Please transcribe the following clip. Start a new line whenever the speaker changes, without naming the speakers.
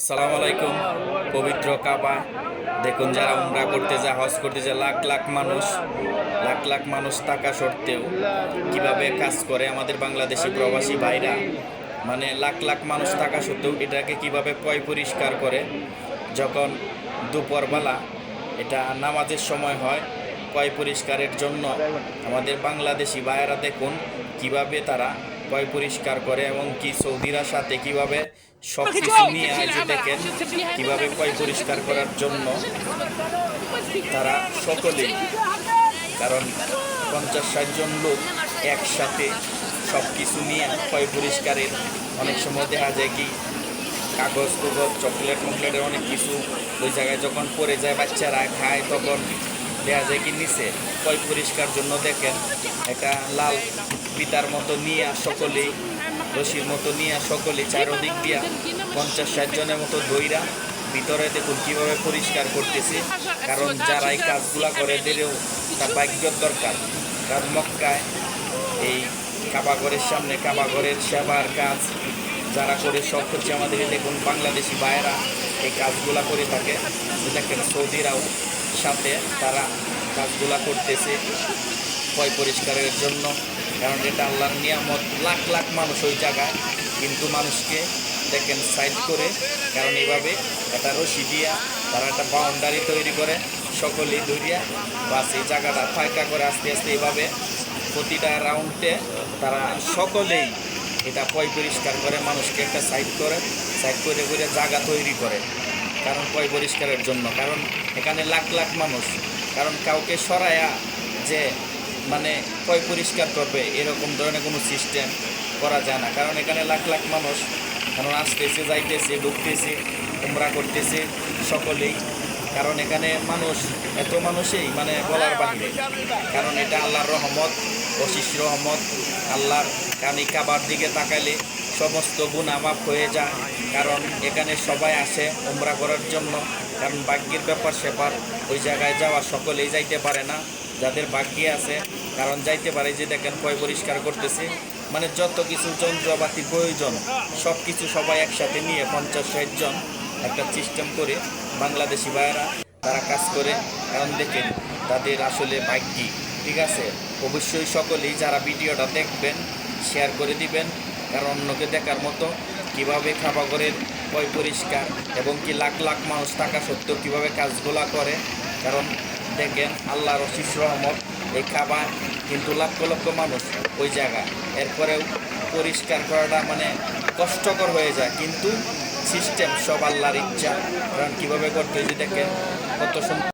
আসসালামু আলাইকুম, পবিত্র কাবা। দেখুন যারা উমরা করতে যায়, হজ করতে যায়, লাখ লাখ মানুষ, লাখ লাখ মানুষ থাকা সত্ত্বেও কীভাবে কাজ করে আমাদের বাংলাদেশি প্রবাসী ভাইরা? মানে লাখ লাখ মানুষ থাকা সত্ত্বেও এটাকে কীভাবে পয় পরিষ্কার করে? যখন দুপুরবেলা এটা নামাজের সময় হয় পয় পরিষ্কারের জন্য আমাদের বাংলাদেশি ভাইয়েরা দেখুন কীভাবে তারা পয় পরিষ্কার করে এবং কি সৌদিরা সাথে কীভাবে সব কিছু নিয়ে আসে দেখেন কীভাবে পয় পরিষ্কার করার জন্য তারা সকলেই কারণ পঞ্চাশ ষাট জন লোক একসাথে সব কিছু নিয়ে পয় পরিষ্কারের অনেক সময় দেখা যায় কি কাগজ কুগজ চকলেট মকলেটের অনেক কিছু ওই জায়গায় যখন পড়ে যায় বাচ্চারা খায় তখন দেখা যায় কি নিচে? পয় পরিষ্কার জন্য দেখেন, একটা লাল পিতার মতো নিয়ে সকলেই, রশির মতো নিয়ে সকলেই, চারোদিক দিয়া পঞ্চাশ ষাট জনের মতো দইরা ভিতরে দেখুন কীভাবে পরিষ্কার করতেছে। কারণ যারা এই কাজগুলা করে এদেরও তার ভাগ্যর দরকার। কারণ মক্কায় এই কাবাগরের সামনে কাবাগরের সেবার কাজ যারা করে সব হচ্ছে আমাদের। দেখুন বাংলাদেশি ভাইয়েরা এই কাজগুলা করে থাকে। দেখেন সৌদিরাও সাথে তারা কাজগুলা করতেছে পয় পরিষ্কারের জন্য। কারণ এটা আল্লাহর নিয়ামত। লাখ লাখ মানুষ ওই জায়গায়, কিন্তু মানুষকে দেখেন সাইড করে, কারণ এইভাবে একটা রশি দিয়া তারা একটা বাউন্ডারি তৈরি করে, সকলেই ধরিয়া বা সেই জায়গাটা ফাঁকা করে আস্তে আস্তে এইভাবে প্রতিটা রাউন্ডে তারা সকলেই এটা পয় পরিষ্কার করে, মানুষকে একটা সাইড করে সাইড করে করে জায়গা তৈরি করে। কারণ পয় পরিষ্কারের জন্য? কারণ এখানে লাখ লাখ মানুষ। কারণ কাউকে সরায়া যে মানে পয় পরিষ্কার করবে, এরকম ধরনের কোনো সিস্টেম করা যায় না। কারণ এখানে লাখ লাখ মানুষ, কারণ আসতেছে, যাইতেছে, ঢুকতেছে, উমরা করতেছে সকলেই। কারণ এখানে মানুষ, এত মানুষই মানে বলার বাহিরে। কারণ এটা আল্লাহর রহমত, অশিস রহমত, আল্লাহর কানি কাবার দিকে তাকাইলে সমস্ত গুণা মাফ হয়ে যায়, কারণ এখানে সবাই আসে উমরা করার জন্য। কারণ ভাগ্যের ব্যাপার সেপার, ওই জায়গায় যাওয়া সকলেই যাইতে পারে না। যাদের ভাগ্যে আছে, কারণ যাইতে পারে যে দেখেন পয় পরিষ্কার করতেছে। মানে যত কিছু যন্ত্রপাতি প্রয়োজন সব কিছু সবাই একসাথে নিয়ে পঞ্চাশ ষাট জন একটা সিস্টেম করে বাংলাদেশি ভাইয়েরা, তারা কাজ করে। কারণ দেখেন, তাদের আসলে ভাগ্যি, ঠিক আছে? অবশ্যই সকলেই যারা ভিডিওটা দেখবেন শেয়ার করে দিবেন। কারণ অন্যকে দেখার মতো কীভাবে খাবাগরের কয় পরিষ্কার এবং কি লাখ লাখ মানুষ থাকা সত্ত্বেও কীভাবে কাজগুলা করে। কারণ দেখেন আল্লাহর অশিস রহমত, এই খাবার কিন্তু লক্ষ লক্ষ মানুষ ওই জায়গা এরপরেও পরিষ্কার করাটা মানে কষ্টকর হয়ে যায়। কিন্তু সিস্টেম সব আল্লাহর ইচ্ছা। কারণ কীভাবে করতে হয় যে দেখেন কত সুন্দর